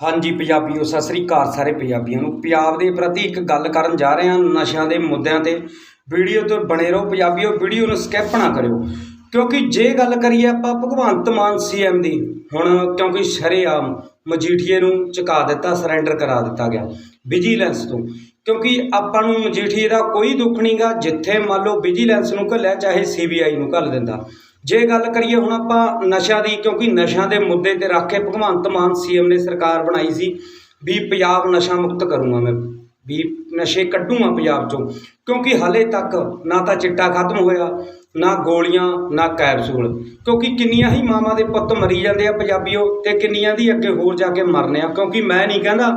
ਹਾਂਜੀ, ਪੰਜਾਬੀਓ, ਸਤਿ ਸ੍ਰੀ ਅਕਾਲ ਸਾਰੇ ਪੰਜਾਬੀਆਂ ਨੂੰ। ਪੰਜਾਬ ਦੇ ਪ੍ਰਤੀ ਇੱਕ ਗੱਲ ਕਰਨ ਜਾ ਰਹੇ ਹਾਂ ਨਸ਼ਿਆਂ ਦੇ ਮੁੱਦਿਆਂ ਤੇ। ਵੀਡੀਓ ਤੋਂ ਬਣੇ ਰਹੋ ਪੰਜਾਬੀਓ, ਵੀਡੀਓ ਨੂੰ ਸਕਿਪ ਨਾ ਕਰਿਓ। ਕਿਉਂਕਿ ਜੇ ਗੱਲ ਕਰੀਏ ਆਪਾਂ ਭਗਵੰਤ ਮਾਨ ਸੀਐਮ ਦੀ, ਹੁਣ ਕਿਉਂਕਿ ਸ਼ਰੇਆਮ ਮਜੀਠੀਏ ਨੂੰ ਚੁਕਾ ਦਿੱਤਾ ਸਰੈਂਡਰ ਕਰਾ ਦਿੱਤਾ ਗਿਆ ਵਿਜੀਲੈਂਸ ਤੋਂ। ਕਿਉਂਕਿ ਆਪਾਂ ਨੂੰ ਮਜੀਠੀਏ ਦਾ ਕੋਈ ਦੁੱਖ ਨਹੀਂਗਾ ਜਿੱਥੇ ਮੰਨ ਲਓ ਵਿਜੀਲੈਂਸ ਨੂੰ ਘੱਲਿਆ, ਚਾਹੇ ਸੀਬੀਆਈ ਨੂੰ ਘੱਲ ਦਿੰਦਾ। ਜੇ ਗੱਲ ਕਰੀਏ ਹੁਣ ਆਪਾਂ ਨਸ਼ਿਆਂ ਦੀ, ਕਿਉਂਕਿ ਨਸ਼ਿਆਂ ਦੇ ਮੁੱਦੇ ਤੇ ਰੱਖ ਕੇ ਭਗਵੰਤ ਮਾਨ ਸੀਐਮ ਨੇ ਸਰਕਾਰ ਬਣਾਈ ਸੀ, ਵੀ ਪੰਜਾਬ ਨਸ਼ਾ ਮੁਕਤ ਕਰੂੰਗਾ ਮੈਂ, ਵੀ ਨਸ਼ੇ ਕੱਢੂੰਗਾ ਪੰਜਾਬ ਚੋਂ। ਕਿਉਂਕਿ ਹਾਲੇ ਤੱਕ ਨਾ ਤਾਂ ਚਿੱਟਾ ਖਤਮ ਹੋਇਆ, ਨਾ ਗੋਲੀਆਂ, ਨਾ ਕੈਪਸੂਲ। ਕਿਉਂਕਿ ਕਿੰਨੀਆਂ ਹੀ ਮਾਵਾਂ ਦੇ ਪੁੱਤ ਮਰੀ ਜਾਂਦੇ ਆ ਪੰਜਾਬੀਓ, ਤੇ ਕਿੰਨੀਆਂ ਦੀ ਅੱਗੇ ਹੋਰ ਜਾ ਕੇ ਮਰਨੇ ਆ। ਕਿਉਂਕਿ ਮੈਂ ਨਹੀਂ ਕਹਿੰਦਾ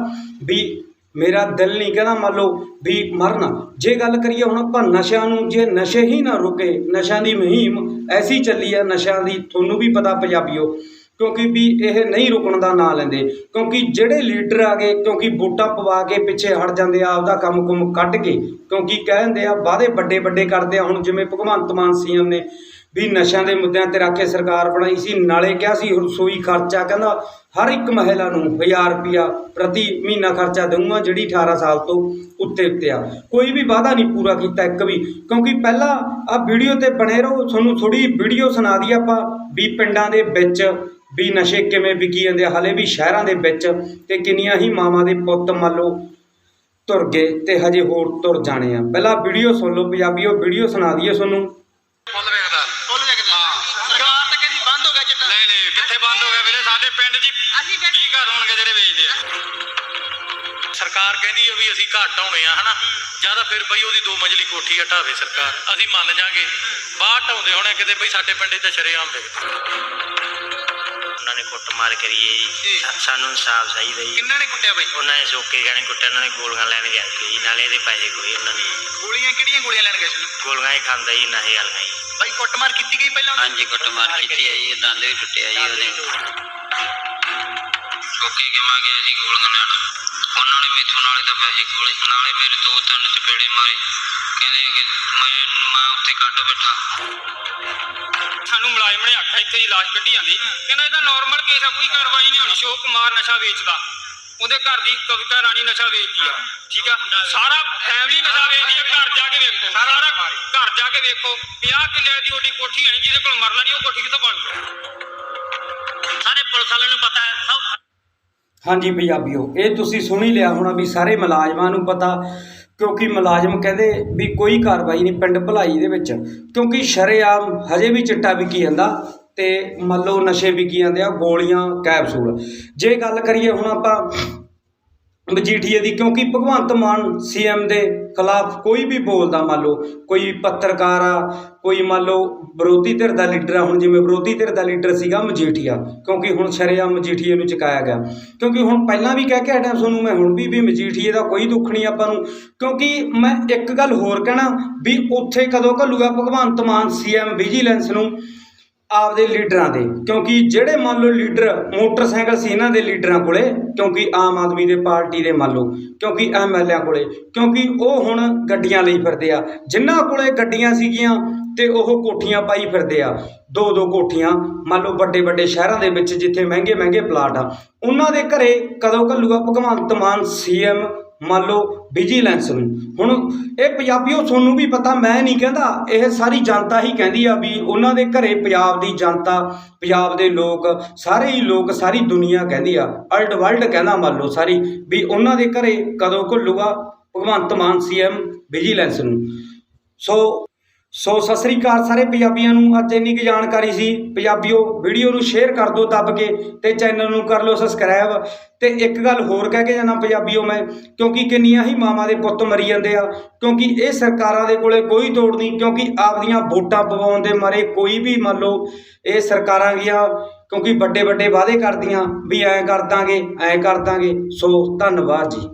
ਵੀ ਮੇਰਾ ਦਿਲ ਨਹੀਂ ਕਹਿੰਦਾ ਮੰਨ ਲਓ ਵੀ ਮਰਨਾ। ਜੇ ਗੱਲ ਕਰੀਏ ਹੁਣ ਆਪਾਂ ਨਸ਼ਿਆਂ ਨੂੰ, ਜੇ ਨਸ਼ੇ ਹੀ ਨਾ ਰੁਕੇ, ਨਸ਼ਿਆਂ ਦੀ ਮੁਹਿੰਮ ਐਸੀ ਚੱਲੀ ਆ, ਨਸ਼ਿਆਂ ਦੀ ਤੁਹਾਨੂੰ ਵੀ ਪਤਾ ਪੰਜਾਬੀਓ, ਕਿਉਂਕਿ ਵੀ ਇਹ ਨਹੀਂ ਰੁਕਣ ਦਾ ਨਾਂ ਲੈਂਦੇ। ਕਿਉਂਕਿ ਜਿਹੜੇ ਲੀਡਰ ਆ ਗਏ, ਕਿਉਂਕਿ ਵੋਟਾਂ ਪਵਾ ਕੇ ਪਿੱਛੇ ਹਟ ਜਾਂਦੇ ਆ, ਆਪਦਾ ਕੰਮ ਕੁਮ ਕੱਢ ਕੇ, ਕਿਉਂਕਿ ਕਹਿੰਦੇ ਆ, ਵਾਅਦੇ ਵੱਡੇ ਵੱਡੇ ਕਰਦੇ ਆ। ਹੁਣ ਜਿਵੇਂ ਭਗਵੰਤ ਮਾਨ ਸੀਐਮ ਨੇ ਵੀ ਨਸ਼ਿਆਂ ਦੇ ਮੁੱਦਿਆਂ ਤੇ ਰੱਖ ਕੇ ਸਰਕਾਰ ਬਣਾਈ ਸੀ। ਨਾਲੇ ਕਿਹਾ ਸੀ ਰਸੋਈ ਖਰਚਾ, ਕਹਿੰਦਾ ਹਰ ਇੱਕ ਮਹਿਲਾ ਨੂੰ 1000 ਰੁਪਿਆ ਪ੍ਰਤੀ ਮਹੀਨਾ ਖਰਚਾ ਦਊਂਗਾ, ਜਿਹੜੀ 18 ਸਾਲ ਤੋਂ ਉੱਤੇ ਉੱਤੇ ਆ। ਕੋਈ ਵੀ ਵਾਅਦਾ ਨਹੀਂ ਪੂਰਾ ਕੀਤਾ ਇੱਕ ਵੀ, ਕਿਉਂਕਿ ਪਹਿਲਾਂ ਆ ਵੀਡੀਓ ਤੇ ਬਣੇ ਰਹੋ, ਤੁਹਾਨੂੰ ਥੋੜੀ ਵੀਡੀਓ ਸੁਣਾ ਦੀ ਆਪਾਂ ਵੀ ਪਿੰਡਾਂ ਦੇ ਵਿੱਚ ਵੀ ਨਸ਼ੇ ਕਿਵੇਂ ਵਿਕੀ ਜਾਂਦੇ ਆ, ਹਲੇ ਵੀ ਸ਼ਹਿਰਾਂ ਦੇ ਵਿੱਚ ਤੇ ਕਿੰਨੀਆਂ ਹੀ ਮਾਵਾਂ ਦੇ ਪੁੱਤ ਮੰਨ ਲਓ ਤੁਰ ਗਏ ਤੇ ਹਜੇ ਹੋਰ ਤੁਰ ਜਾਣੇ ਆ। ਪਹਿਲਾਂ ਵੀਡੀਓ ਸੁਣ ਲਓ ਉਹ ਵੀਡੀਓ ਸੁਣਾ ਦਈਏ ਤੁਹਾਨੂੰ ਫੁੱਲ ਵੇਖਦਾ ਫੁੱਲ ਵੇਖਦਾ ਹਾਂ। ਸਰਕਾਰ ਤਾਂ ਕਹਿੰਦੀ ਬੰਦ ਹੋ ਗਿਆ ਚਿੱਟਾ ਨਹੀਂ ਨਹੀਂ ਕਿੱਥੇ ਬੰਦ ਹੋ ਸਾਡੇ ਪਿੰਡ 'ਚ ਅਸੀਂ ਬੈਠੇ ਕੀ ਘਰ ਹੋਣਗੇ ਜਿਹੜੇ ਵੇਚਦੇ ਆ? ਸਰਕਾਰ ਕਹਿੰਦੀ ਆ ਵੀ ਅਸੀਂ ਘੱਟ ਆਉਣੇ ਆ ਹਨਾ? ਜ਼ਿਆਦਾ ਫਿਰ ਬਈ ਉਹਦੀ ਦੋ ਮੰਜ਼ਲੀ ਕੋਠੀ ਹਟਾਵੇ ਸਰਕਾਰ। ਅਸੀਂ ਮੰਨ ਜਾਾਂਗੇ। ਬਾਹਰ ਢਾਉਂਦੇ ਹੋਣੇ ਕਿਤੇ ਬਈ ਸਾਡੇ ਪਿੰਡ ਤਾਂ ਸ਼ਰੇਆਮ ਵੇਚਦੇ ਉਹਨਾਂ ਨੇ ਕੁੱਟਮਾਰ ਕਰੀ ਹੈ ਜੀ। ਸਾ- ਸਾਨੂੰ ਇਨਸਾਫ ਚਾਹੀਦਾ ਜੀ। ਕਿੰਨਾਂ ਨੇ ਕੁੱਟਿਆ ਬਈ? ਉਹਨਾਂ ਨੇ ਸੋਕੇ ਗਾਣੇ ਕੁੱਟੇ ਉਹਨਾਂ ਨੇ ਗੋਲੀਆਂ ਲੈਣ ਗਿਆ ਸੀ ਜੀ। ਨਾਲੇ ਇਹਦੇ ਪੈਸੇ ਕੋਈ ਉਹਨਾਂ ਨੇ ਗੋਲੀਆਂ ਕਿਹੜੀਆਂ ਗੋਲੀਆਂ ਲੈਣ ਗਏ ਸੀ? ਗੋਲੀਆਂ ਹੀ ਖਾਂਦਾ ਜੀ ਨਸ਼ੇ ਵਾਲੀਆਂ ਜੀ। ਬਾਈ ਕੁੱਟਮਾਰ ਕੀਤੀ ਗਈ ਪਹਿਲਾਂ ਹਾਂਜੀ ਕੁੱਟਮਾਰ ਕੀਤੀ ਹੈ ਜੀ ਦੰਦ ਵੀ ਟੁੱਟਿਆ ਜੀ ਉਹਦੇ। ਸੋਕੇ ਕਿਮਾ ਗਿਆ ਜੀ ਗੋਲੀਆਂ ਲੈਣ। ਉਹਨਾਂ ਨੇ ਮੈਥੋਂ ਨਾਲੇ ਤਾਂ ਪੈਸੇ ਗੋਲੇ ਨਾਲੇ ਮੇਰੇ ਦੋ ਤਿੰਨ ਚਪੇੜੇ ਮਾਰੇ। ਕਹਿੰਦੇ ਕਿ ਮੈਂ ਮੈਂ ਉੱਥੇ ਕੱਢ ਬੈਠਾ। ਸਾਨੂੰ ਮੁਲਾਜ਼ਮ ਨੇ ਆਖਿਆ ਇੱਥੇ ਹੀ ਲਾਸ਼ ਕੱਢੀ ਜਾਂਦੀ। ਕਹਿੰਦਾ ਇਹ ਤਾਂ ਨਾਰਮਲ ਕੇਸ ਆ ਕੋਈ ਕਾਰਵਾਈ ਨਹੀਂ ਹੋਣੀ ਸ਼ੋਕ ਕੁਮਾਰ ਨਸ਼ਾ ਵੇਚਦਾ। ਉਹਦੇ ਘਰ ਦੀ ਕਵਿਤਾ ਰਾਣੀ ਨਸ਼ਾ ਵੇਚਦੀ ਆ। ਠੀਕ ਆ? ਸਾਰਾ ਫੈਮਿਲੀ ਨਸ਼ਾ ਵੇਚਦੀ ਆ ਘਰ ਜਾ ਕੇ ਵੇਖੋ। ਸਾਰਾ ਘਰ ਜਾ ਕੇ ਵੇਖੋ। 50 ਕਿੱਲੇ ਦੀ ਓਡੀ ਕੋਠੀ ਆਣੀ ਜਿਹਦੇ ਕੋਲ ਮਰਨਾ ਨਹੀਂ ਉਹ ਕੋਠੀ ਕਿੱਥੋਂ ਬਣੂ ਸਾਰੇ ਪੁਲਿਸ ਵਾਲਿਆਂ ਨੂੰ ਪਤਾ ਹੈ ਸਭ ਹਾਂਜੀ ਪੰਜਾਬੀਓ ਇਹ ਤੁਸੀਂ ਸੁਣ ਹੀ ਲਿਆ ਹੋਣਾ ਵੀ ਸਾਰੇ ਮੁਲਾਜ਼ਮਾਂ ਨੂੰ ਪਤਾ ਕਿਉਂਕਿ ਮੁਲਾਜ਼ਮ ਕਹਿੰਦੇ ਵੀ ਕੋਈ ਕਾਰਵਾਈ ਨਹੀਂ, ਪਿੰਡ ਭਲਾਈ ਦੇ ਵਿੱਚ। ਕਿਉਂਕਿ ਸ਼ਰੇਆਮ ਹਜੇ ਵੀ ਚਿੱਟਾ ਵਿਕੀ ਜਾਂਦਾ ਤੇ ਮੰਨ ਲਓ ਨਸ਼ੇ ਵਿਕੀ ਜਾਂਦੇ ਆ, ਗੋਲੀਆਂ, ਕੈਪਸੂਲ। ਜੇ ਗੱਲ ਕਰੀਏ ਹੁਣ ਆਪਾਂ ਮਜੀਠੀਏ ਦੀ, ਕਿਉਂਕਿ ਭਗਵੰਤ ਮਾਨ ਸੀਐਮ ਦੇ ਖਿਲਾਫ ਕੋਈ ਵੀ ਬੋਲਦਾ, ਮੰਨ ਲਓ, ਕੋਈ ਪੱਤਰਕਾਰ ਆ, ਕੋਈ ਮੰਨ ਲਓ ਵਿਰੋਧੀ ਧਿਰ ਦਾ ਲੀਡਰ ਆ, ਹੁਣ ਜਿਵੇਂ ਵਿਰੋਧੀ ਧਿਰ ਦਾ ਲੀਡਰ ਸੀਗਾ ਮਜੀਠੀਆ ਕਿਉਂਕਿ ਹੁਣ ਸ਼ਰੇਆਮ ਮਜੀਠੀਏ ਨੂੰ ਚੁਕਾਇਆ ਗਿਆ। ਕਿਉਂਕਿ ਹੁਣ ਪਹਿਲਾਂ ਵੀ ਕਹਿ ਕੇ ਹਟਿਆ ਤੁਹਾਨੂੰ, ਮੈਂ ਹੁਣ ਵੀ ਵੀ ਮਜੀਠੀਏ ਦਾ ਕੋਈ ਦੁੱਖ ਨਹੀਂ ਆਪਾਂ ਨੂੰ। ਕਿਉਂਕਿ ਮੈਂ ਇੱਕ ਗੱਲ ਹੋਰ ਕਹਿਣਾ, ਵੀ ਉੱਥੇ ਕਦੋਂ ਘੱਲੂਗਾ ਭਗਵੰਤ ਮਾਨ ਸੀਐਮ ਵਿਜੀਲੈਂਸ ਨੂੰ? ਆਪਦੇ ਲੀਡਰਾਂ ਦੇ। ਕਿਉਂਕਿ ਜਿਹੜੇ ਮੰਨ ਲਓ ਲੀਡਰ ਮੋਟਰਸਾਈਕਲ ਸੀ ਇਹਨਾਂ ਦੇ ਲੀਡਰਾਂ ਕੋਲੇ, ਕਿਉਂਕਿ ਆਮ ਆਦਮੀ ਦੇ ਪਾਰਟੀ ਦੇ ਮੰਨ ਲਓ, ਕਿਉਂਕਿ ਐਮਐਲਏਆਂ ਕੋਲੇ, ਕਿਉਂਕਿ ਉਹ ਹੁਣ ਗੱਡੀਆਂ ਲਈ ਫਿਰਦੇ ਆ। ਜਿਨ੍ਹਾਂ ਕੋਲੇ ਗੱਡੀਆਂ ਸੀਗੀਆਂ ਤੇ ਉਹ ਕੋਠੀਆਂ ਪਾਈ ਫਿਰਦੇ ਆ। ਦੋ ਦੋ ਕੋਠੀਆਂ, ਮੰਨ ਲਓ ਵੱਡੇ ਵੱਡੇ ਸ਼ਹਿਰਾਂ ਦੇ ਵਿੱਚ ਜਿੱਥੇ ਮਹਿੰਗੇ ਮਹਿੰਗੇ ਪਲਾਟ ਆ। ਉਹਨਾਂ ਦੇ ਘਰੇ ਕਦੋਂ ਘੱਲੂਗਾ? ਭਗਵੰਤ ਮਾਨ ਸੀਐਮ ਮੰਨ ਲਓ ਵਿਜੀਲੈਂਸ ਨੂੰ। ਹੁਣ ਇਹ ਪੰਜਾਬੀਓ ਤੁਹਾਨੂੰ ਵੀ ਪਤਾ, ਮੈਂ ਨਹੀਂ ਕਹਿੰਦਾ, ਇਹ ਸਾਰੀ ਜਨਤਾ ਹੀ ਕਹਿੰਦੀ ਆ ਵੀ ਉਹਨਾਂ ਦੇ ਘਰੇ ਪੰਜਾਬ ਦੀ ਜਨਤਾ, ਪੰਜਾਬ ਦੇ ਲੋਕ, ਸਾਰੇ ਹੀ ਲੋਕ, ਸਾਰੀ ਦੁਨੀਆ ਕਹਿੰਦੀ ਆ। ਅਲਡ ਵਰਲਡ ਕਹਿੰਦਾ ਮੰਨ ਲਓ ਸਾਰੀ, ਵੀ ਉਹਨਾਂ ਦੇ ਘਰੇ ਕਦੋਂ ਘੁੱਲੂਗਾ ਭਗਵੰਤ ਮਾਨ ਸੀਐਮ ਵਿਜੀਲੈਂਸ ਨੂੰ। ਸੋ ਸੋ ਸਤਿ ਸ੍ਰੀ ਅਕਾਲ ਸਾਰੇ ਪੰਜਾਬੀਆਂ ਨੂੰ। ਅੱਜ ਇੰਨੀ ਕੁ ਜਾਣਕਾਰੀ ਸੀ। ਪੰਜਾਬੀਓ, ਵੀਡੀਓ ਨੂੰ ਸ਼ੇਅਰ ਕਰ ਦਿਓ ਦੱਬ ਕੇ ਤੇ ਚੈਨਲ ਨੂੰ ਕਰ ਲਓ ਸਬਸਕ੍ਰਾਈਬ ਤੇ ਇੱਕ ਗੱਲ ਹੋਰ ਕਹਿ ਕੇ ਜਾਣਾ ਪੰਜਾਬੀਓ ਮੈਂ, ਕਿਉਂਕਿ ਕਿੰਨੀਆਂ ਹੀ ਮਾਵਾਂ ਦੇ ਪੁੱਤ ਮਰੀ ਜਾਂਦੇ ਆ, ਕਿਉਂਕਿ ਇਹ ਸਰਕਾਰਾਂ ਦੇ ਕੋਲੇ ਕੋਈ ਤੋੜ ਨਹੀਂ, ਕਿਉਂਕਿ ਆਪਦੀਆਂ ਵੋਟਾਂ ਪਵਾਉਣ ਦੇ ਮਾਰੇ ਕੋਈ ਵੀ ਮੰਨ ਲਓ ਇਹ ਸਰਕਾਰਾਂ ਗੀਆਂ ਕਿਉਂਕਿ ਵੱਡੇ ਵੱਡੇ ਵਾਅਦੇ ਕਰਦੀਆਂ ਵੀ ਐਂ ਕਰ ਦਾਂਗੇ, ਐਂ ਕਰ ਦਾਂਗੇ। ਸੋ ਧੰਨਵਾਦ ਜੀ।